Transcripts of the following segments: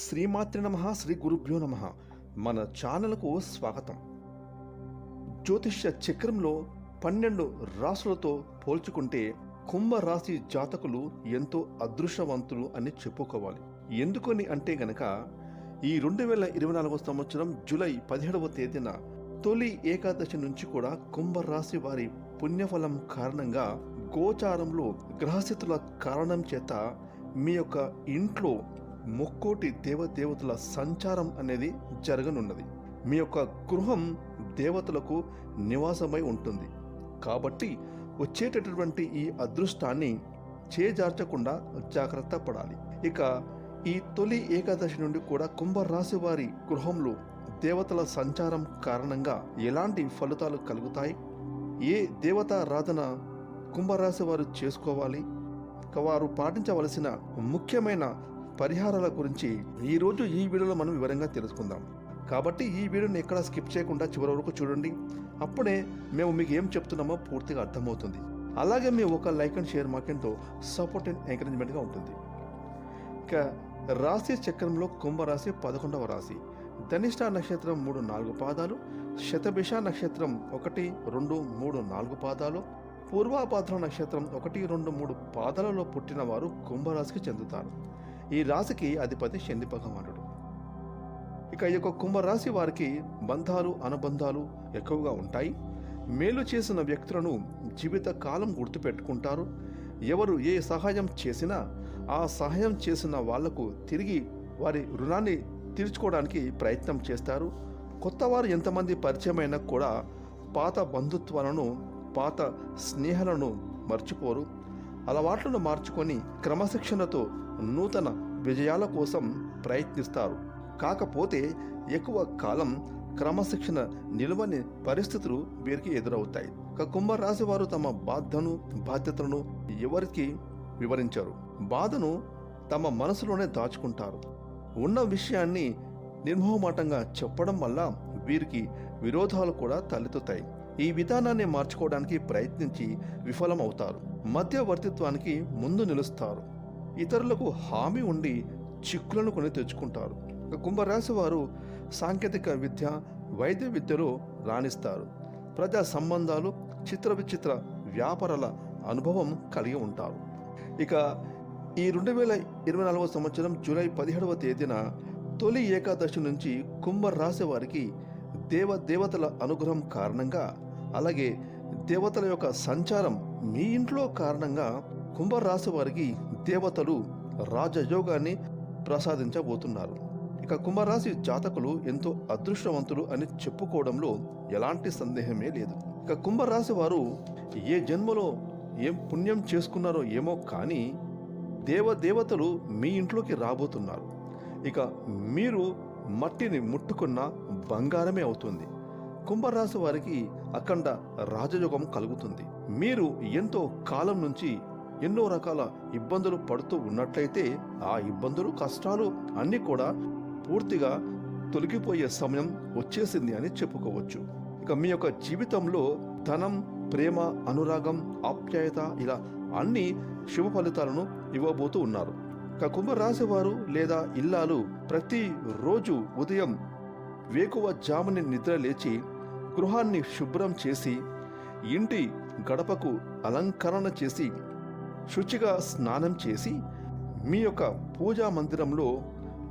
శ్రీమాతృ నమ శ్రీ గురుభ్యో నమ. మన ఛానల్కు స్వాగతం. జ్యోతిష్య చక్రంలో పన్నెండు రాసులతో పోల్చుకుంటే కుంభరాశి జాతకులు ఎంతో అదృష్టవంతులు అని చెప్పుకోవాలి. ఎందుకని అంటే గనక ఈ రెండు వేల ఇరవై నాలుగవ సంవత్సరం జూలై పదిహేడవ తేదీన తొలి ఏకాదశి నుంచి కూడా కుంభరాశి వారి పుణ్యఫలం కారణంగా గోచారంలో గ్రహస్థితుల కారణం చేత మీ యొక్క ఇంట్లో ముక్కోటి దేవదేవతల సంచారం అనేది జరగనున్నది. మీ యొక్క గృహం దేవతలకు నివాసమై ఉంటుంది. కాబట్టి వచ్చేటటువంటి ఈ అదృష్టాన్ని చేజార్చకుండా జాగ్రత్త పడాలి. ఇక ఈ తొలి ఏకాదశి నుండి కూడా కుంభరాశి వారి గృహంలో దేవతల సంచారం కారణంగా ఎలాంటి ఫలితాలు కలుగుతాయి? ఏ దేవతారాధన కుంభరాశి వారు చేసుకోవాలి? వారు పాటించవలసిన ముఖ్యమైన పరిహారాల గురించి ఈరోజు ఈ వీడియోలో మనం వివరంగా తెలుసుకుందాం. కాబట్టి ఈ వీడియోని ఎక్కడ స్కిప్ చేయకుండా చివరి వరకు చూడండి. అప్పుడే మేము మీకు ఏం చెప్తున్నామో పూర్తిగా అర్థమవుతుంది. అలాగే మీ ఒక లైక్ అండ్ షేర్ మాకెంతో సపోర్ట్ అండ్ ఎంకరేజ్మెంట్గా ఉంటుంది. ఇక రాశి చక్రంలో కుంభరాశి పదకొండవ రాశి. ధనిష్ట నక్షత్రం మూడు నాలుగు పాదాలు శతభిష నక్షత్రం ఒకటి రెండు మూడు నాలుగు పాదాలు పూర్వాపాద్ర నక్షత్రం ఒకటి రెండు మూడు పాదాలలో పుట్టిన వారు కుంభరాశికి చెందుతారు. ఈ రాశికి అధిపతి శని భగవానుడు. ఇక ఈ యొక్క కుంభరాశి వారికి బంధాలు అనుబంధాలు ఎక్కువగా ఉంటాయి. మేలు చేసిన వ్యక్తులను జీవిత కాలం గుర్తుపెట్టుకుంటారు. ఎవరు ఏ సహాయం చేసినా ఆ సహాయం చేసిన వాళ్ళకు తిరిగి వారి రుణాన్ని తీర్చుకోవడానికి ప్రయత్నం చేస్తారు. కొత్త వారు ఎంతమంది పరిచయమైనా కూడా పాత బంధుత్వాలను పాత స్నేహాలను మర్చిపోరు. అలవాట్లను మార్చుకొని క్రమశిక్షణతో నూతన విజయాల కోసం ప్రయత్నిస్తారు. కాకపోతే ఎక్కువ కాలం క్రమశిక్షణ నిలవని పరిస్థితులు వీరికి ఎదురవుతాయి. కుంభరాశి వారు తమ బాధను బాధ్యతలను ఎవరికి వివరించారు. బాధను తమ మనసులోనే దాచుకుంటారు. ఉన్న విషయాన్ని నిర్మోహమాటంగా చెప్పడం వల్ల వీరికి విరోధాలు కూడా తలెత్తుతాయి. ఈ విధానాన్ని మార్చుకోవడానికి ప్రయత్నించి విఫలమవుతారు. మధ్యవర్తిత్వానికి ముందు నిలుస్తారు. ఇతరులకు హామీ ఉండి చిక్కులను కొని తెచ్చుకుంటారు. కుంభరాశి వారు సాంకేతిక విద్య వైద్య విద్యలో రాణిస్తారు. ప్రజా సంబంధాలు చిత్ర విచిత్ర వ్యాపారాల అనుభవం కలిగి ఉంటారు. ఇక ఈ రెండు వేల ఇరవై నాలుగవ సంవత్సరం జూలై పదిహేడవ తేదీన తొలి ఏకాదశి నుంచి కుంభరాశి వారికి దేవ దేవతల అనుగ్రహం కారణంగా అలాగే దేవతల యొక్క సంచారం మీ ఇంట్లో కారణంగా కుంభరాశి వారికి దేవతలు రాజయోగాన్ని ప్రసాదించబోతున్నారు. ఇక కుంభరాశి జాతకులు ఎంతో అదృష్టవంతులు అని చెప్పుకోవడంలో ఎలాంటి సందేహమే లేదు. ఇక కుంభరాశి వారు ఏ జన్మలో ఏం పుణ్యం చేసుకున్నారో ఏమో కానీ దేవదేవతలు మీ ఇంట్లోకి రాబోతున్నారు. ఇక మీరు మట్టిని ముట్టుకున్న బంగారమే అవుతుంది. కుంభరాశి వారికి అఖండ రాజయోగం కలుగుతుంది. మీరు ఎంతో కాలం నుంచి ఎన్నో రకాల ఇబ్బందులు పడుతూ ఉన్నట్లయితే ఆ ఇబ్బందులు కష్టాలు అన్నీ కూడా పూర్తిగా తొలగిపోయే సమయం వచ్చేసింది అని చెప్పుకోవచ్చు. ఇక మీ యొక్క జీవితంలో ధనం ప్రేమ అనురాగం ఆప్యాయత ఇలా అన్ని శుభ ఫలితాలను ఇవ్వబోతూ ఉన్నారు. ఇక కుంభరాశి వారు లేదా ఇల్లాలు ప్రతి రోజు ఉదయం వేకువ జాముని నిద్ర లేచి గృహాన్ని శుభ్రం చేసి ఇంటి గడపకు అలంకరణ చేసి శుచిగా స్నానం చేసి మీ యొక్క పూజా మందిరంలో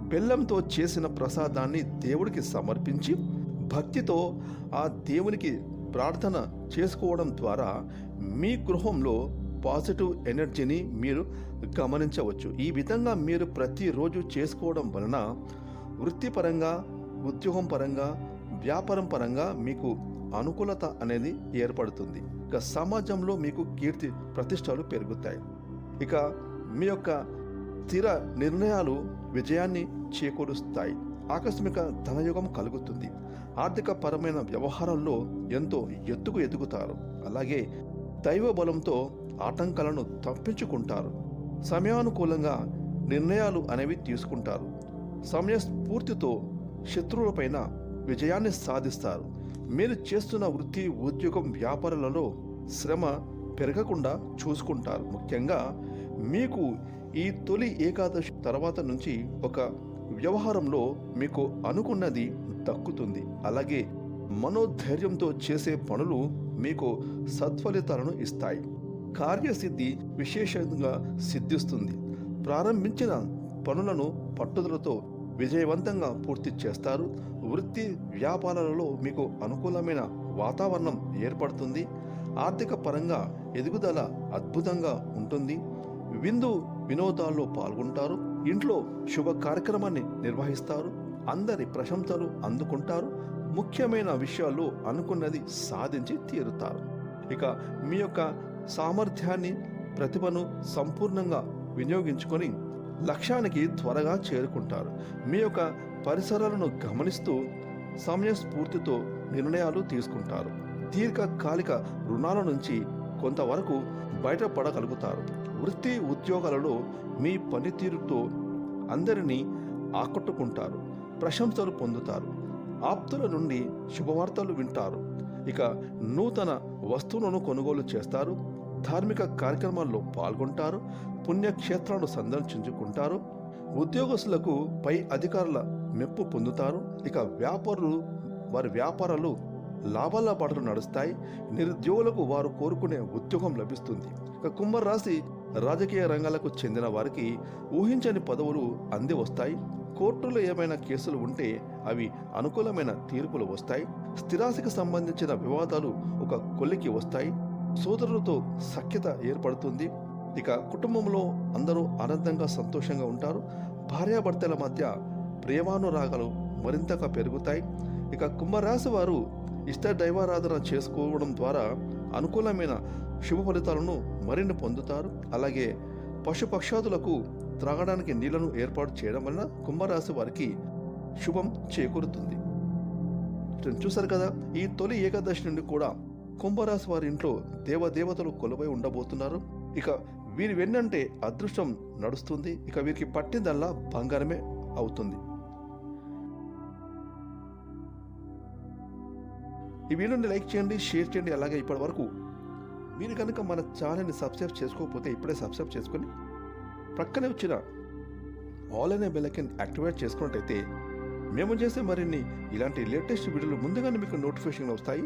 బెల్లంతో చేసిన ప్రసాదాన్ని దేవుడికి సమర్పించి భక్తితో ఆ దేవునికి ప్రార్థన చేసుకోవడం ద్వారా మీ గృహంలో పాజిటివ్ ఎనర్జీని మీరు గమనించవచ్చు. ఈ విధంగా మీరు ప్రతిరోజు చేసుకోవడం వలన వృత్తిపరంగా ఉద్యోగం పరంగా వ్యాపారం పరంగా మీకు అనుకూలత అనేది ఏర్పడుతుంది. ఇక సమాజంలో మీకు కీర్తి ప్రతిష్టలు పెరుగుతాయి. ఇక మీ యొక్క స్థిర నిర్ణయాలు విజయాన్ని చేకూరుస్తాయి. ఆకస్మిక ధనయోగం కలుగుతుంది. ఆర్థిక పరమైన వ్యవహారాల్లో ఎంతో ఎత్తుకు ఎదుగుతారు. అలాగే దైవ బలంతో ఆటంకాలను తప్పించుకుంటారు. సమయానుకూలంగా నిర్ణయాలు అనేవి తీసుకుంటారు. సమయస్ఫూర్తితో శత్రువులపైన విజయాన్ని సాధిస్తారు. మీరు చేస్తున్న వృత్తి ఉద్యోగం వ్యాపారాలలో శ్రమ పెరగకుండా చూసుకుంటారు. ముఖ్యంగా మీకు ఈ తొలి ఏకాదశి తర్వాత నుంచి ఒక వ్యవహారంలో మీకు అనుకున్నది దక్కుతుంది. అలాగే మనోధైర్యంతో చేసే పనులు మీకు సత్ఫలితాలను ఇస్తాయి. కార్యసిద్ధి విశేషంగా సిద్ధిస్తుంది. ప్రారంభించిన పనులను పట్టుదలతో విజయవంతంగా పూర్తి చేస్తారు. వృత్తి వ్యాపారాలలో మీకు అనుకూలమైన వాతావరణం ఏర్పడుతుంది. ఆర్థిక పరంగా ఎదుగుదల అద్భుతంగా ఉంటుంది. విందు వినోదాల్లో పాల్గొంటారు. ఇంట్లో శుభ కార్యక్రమాన్ని నిర్వహిస్తారు. అందరి ప్రశంసలు అందుకుంటారు. ముఖ్యమైన విషయాల్లో అనుకున్నది సాధించి తీరుతారు. ఇక మీ యొక్క సామర్థ్యాన్ని ప్రతిభను సంపూర్ణంగా వినియోగించుకొని లక్ష్యానికి త్వరగా చేరుకుంటారు. మీ యొక్క పరిసరాలను గమనిస్తూ సమయస్ఫూర్తితో నిర్ణయాలు తీసుకుంటారు. దీర్ఘకాలిక రుణాల నుంచి కొంతవరకు బయటపడగలుగుతారు. వృత్తి ఉద్యోగాలలో మీ పనితీరుతో అందరినీ ఆకట్టుకుంటారు. ప్రశంసలు పొందుతారు. ఆప్తుల నుండి శుభవార్తలు వింటారు. ఇక నూతన వస్తువులను కొనుగోలు చేస్తారు. ధార్మిక కార్యక్రమాల్లో పాల్గొంటారు పుణ్యక్షేత్రాలను సందర్శించుకుంటారు ఉద్యోగస్తులకు పై అధికారుల మెప్పు పొందుతారు. ఇక వ్యాపారులు వారి వ్యాపారాలు లాభాల పాటలు నడుస్తాయి. నిరుద్యోగులకు వారు కోరుకునే ఉద్యోగం లభిస్తుంది. ఇక కుంభరాశి రాజకీయ రంగాలకు చెందిన వారికి ఊహించని పదవులు అంది వస్తాయి. కోర్టులో ఏమైనా కేసులు ఉంటే అవి అనుకూలమైన తీర్పులు వస్తాయి. స్థిరాశికి సంబంధించిన వివాదాలు ఒక కొలికి వస్తాయి. సోదరులతో సఖ్యత ఏర్పడుతుంది. ఇక కుటుంబంలో అందరూ ఆనందంగా సంతోషంగా ఉంటారు. భార్యాభర్తల మధ్య ప్రేమానురాగాలు మరింతగా పెరుగుతాయి. ఇక కుంభరాశి వారు ఇష్ట దైవారాధన చేసుకోవడం ద్వారా అనుకూలమైన శుభ ఫలితాలను మరిన్ని పొందుతారు. అలాగే పశుపక్షాదులకు త్రాగడానికి నీళ్ళను ఏర్పాటు చేయడం వలన కుంభరాశి వారికి శుభం చేకూరుతుంది. చూశారు కదా ఈ తొలి ఏకాదశి నుండి కూడా కుంభరాశి వారి ఇంట్లో దేవదేవతలు కొలువై ఉండబోతున్నారు. ఇక వీరి వెన్నంటే అదృష్టం నడుస్తుంది. ఇక వీరికి పట్టిందల్లా బంగారమే అవుతుంది. ఈ వీడియోని లైక్ చేయండి షేర్ చేయండి. అలాగే ఇప్పటి వరకు మీరు కనుక మన ఛానల్ని సబ్స్క్రైబ్ చేసుకోకపోతే ఇప్పుడే సబ్స్క్రైబ్ చేసుకొని ప్రక్కనే వచ్చిన ఆల్ అనే బెల్లకిన్ యాక్టివేట్ చేసుకున్నట్టయితే మేము చేసే మరిన్ని ఇలాంటి లేటెస్ట్ వీడియోలు ముందుగానే మీకు నోటిఫికేషన్ వస్తాయి.